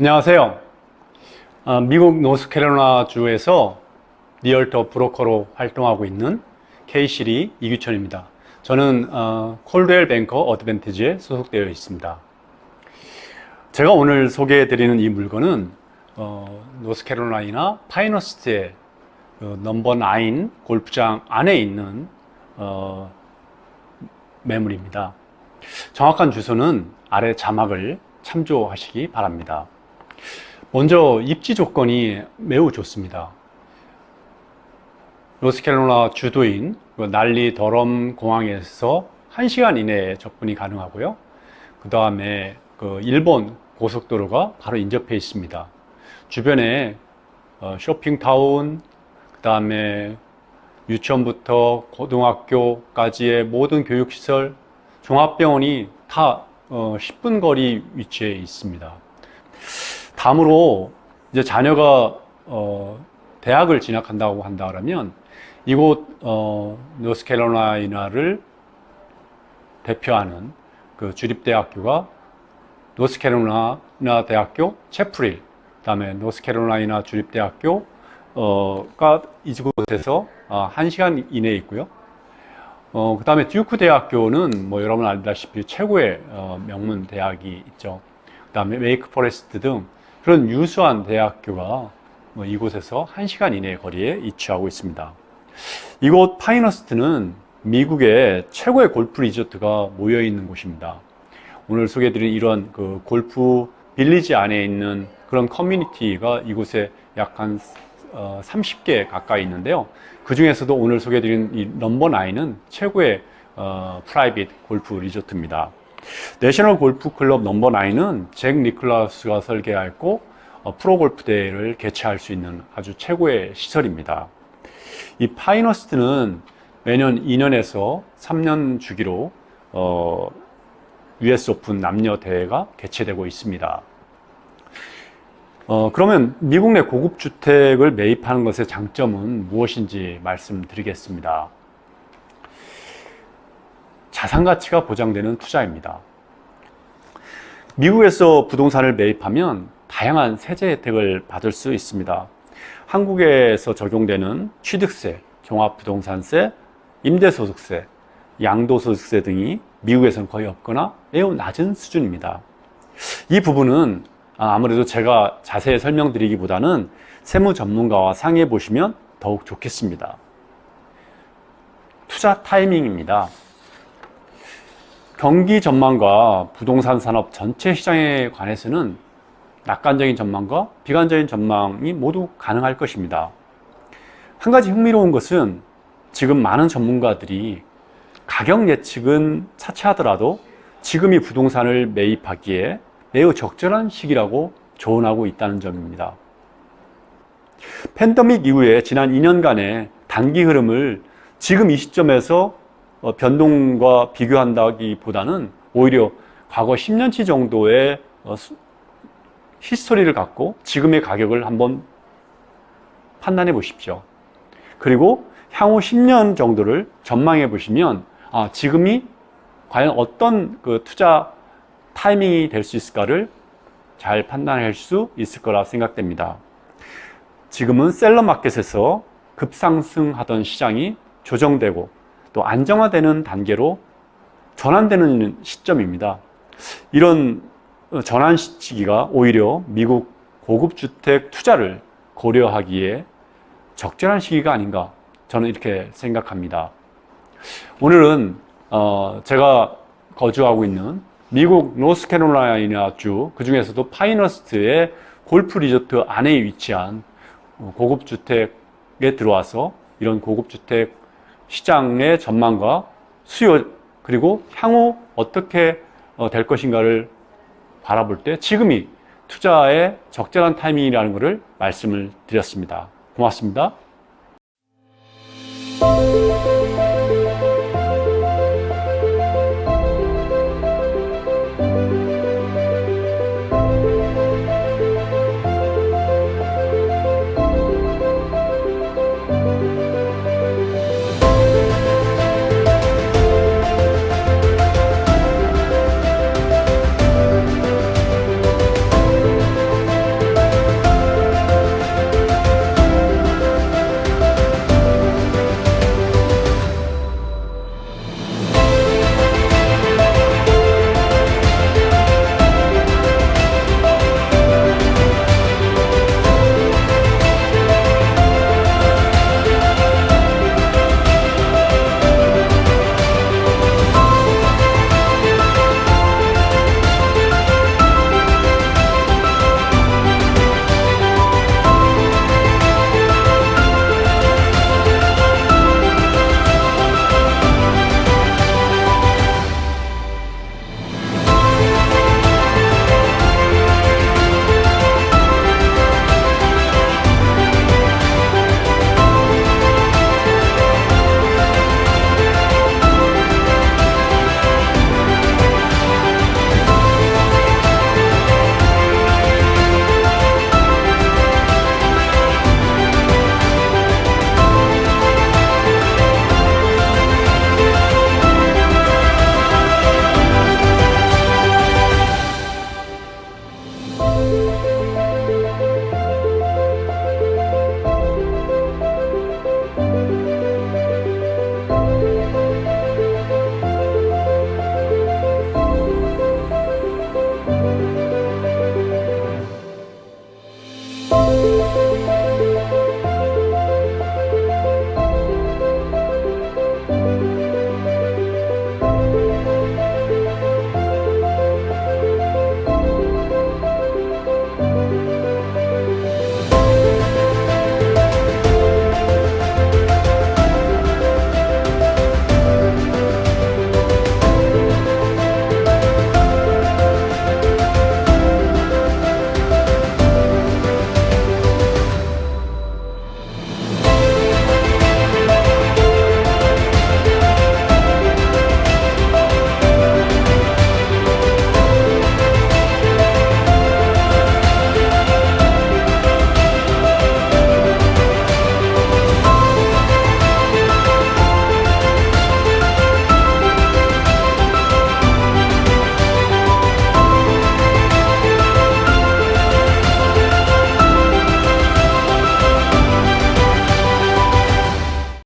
안녕하세요. 어, 미국 노스캐롤라이나 주에서 리얼터 브로커로 활동하고 있는 K시리 이규천입니다. 저는 어, 콜드웰 뱅커 어드밴티지에 소속되어 있습니다. 제가 오늘 소개해 드리는 이 물건은 어, 노스캐롤라이나 파이너스트의 그 넘버 9 골프장 안에 있는 어, 매물입니다. 정확한 주소는 아래 자막을 참조하시기 바랍니다. 먼저 입지 조건이 매우 좋습니다. 노스캐롤라이나 주도인 그 날리 더럼 공항에서 1시간 이내에 접근이 가능하고요. 그 다음에 그 일본 고속도로가 바로 인접해 있습니다. 주변에 어, 쇼핑타운, 그 다음에 유치원부터 고등학교까지의 모든 교육시설, 종합병원이 다 어, 10분 거리 위치에 있습니다. 다음으로 이제 자녀가 어, 대학을 진학한다고 한다 그러면 이곳 어, 노스캐롤라이나를 대표하는 그 주립대학교가 노스캐롤라이나 대학교 채프릴, 그다음에 노스캐롤라이나 주립대학교 어가 이곳에서 어, 1시간 이내에 있고요. 어, 그 다음에 듀크 대학교는 뭐 여러분 알다시피 최고의 어, 명문 대학이 있죠. 그 다음에 웨이크 포레스트 등 그런 유수한 대학교가 뭐 이곳에서 1시간 이내 거리에 위치하고 있습니다. 이곳 파이너스트는 미국의 최고의 골프 리조트가 모여 있는 곳입니다. 오늘 소개해드린 이런 그 골프 빌리지 안에 있는 그런 커뮤니티가 이곳에 약 한 30개 가까이 있는데요. 그 중에서도 오늘 소개해드린 이 넘버 9은 최고의 어, 프라이빗 골프 리조트입니다. 내셔널 골프 클럽 넘버 9은 잭 니클라스가 설계하였고 어, 프로 골프 대회를 개최할 수 있는 아주 최고의 시설입니다. 이 파이너스트는 매년 2년에서 3년 주기로 어, US 오픈 남녀 대회가 개최되고 있습니다. 어, 그러면 미국 내 고급 주택을 매입하는 것의 장점은 무엇인지 말씀드리겠습니다. 자산 가치가 보장되는 투자입니다. 미국에서 부동산을 매입하면 다양한 세제 혜택을 받을 수 있습니다. 한국에서 적용되는 취득세, 종합부동산세, 임대소득세, 양도소득세 등이 미국에서는 거의 없거나 매우 낮은 수준입니다. 이 부분은 아무래도 제가 자세히 설명드리기보다는 세무 전문가와 상의해 보시면 더욱 좋겠습니다. 투자 타이밍입니다. 경기 전망과 부동산 산업 전체 시장에 관해서는 낙관적인 전망과 비관적인 전망이 모두 가능할 것입니다. 한 가지 흥미로운 것은 지금 많은 전문가들이 가격 예측은 차치하더라도 지금이 부동산을 매입하기에 매우 적절한 시기라고 조언하고 있다는 점입니다. 팬데믹 이후에 지난 2년간의 단기 흐름을 지금 이 시점에서 어, 변동과 비교한다기보다는 오히려 과거 10년치 정도의 어, 히스토리를 갖고 지금의 가격을 한번 판단해 보십시오. 그리고 향후 10년 정도를 전망해 보시면 아, 지금이 과연 어떤 그 투자 타이밍이 될 수 있을까를 잘 판단할 수 있을 거라 생각됩니다. 지금은 셀러 마켓에서 급상승하던 시장이 조정되고 또 안정화되는 단계로 전환되는 시점입니다. 이런 전환 시기가 오히려 미국 고급 주택 투자를 고려하기에 적절한 시기가 아닌가 저는 이렇게 생각합니다. 오늘은 어 제가 거주하고 있는 미국 노스캐롤라이나 주, 그 중에서도 파이너스트의 골프 리조트 안에 위치한 고급 주택에 들어와서 이런 고급 주택 시장의 전망과 수요, 그리고 향후 어떻게 어, 될 것인가를 바라볼 때 지금이 투자의 적절한 타이밍이라는 것을 말씀을 드렸습니다. 고맙습니다.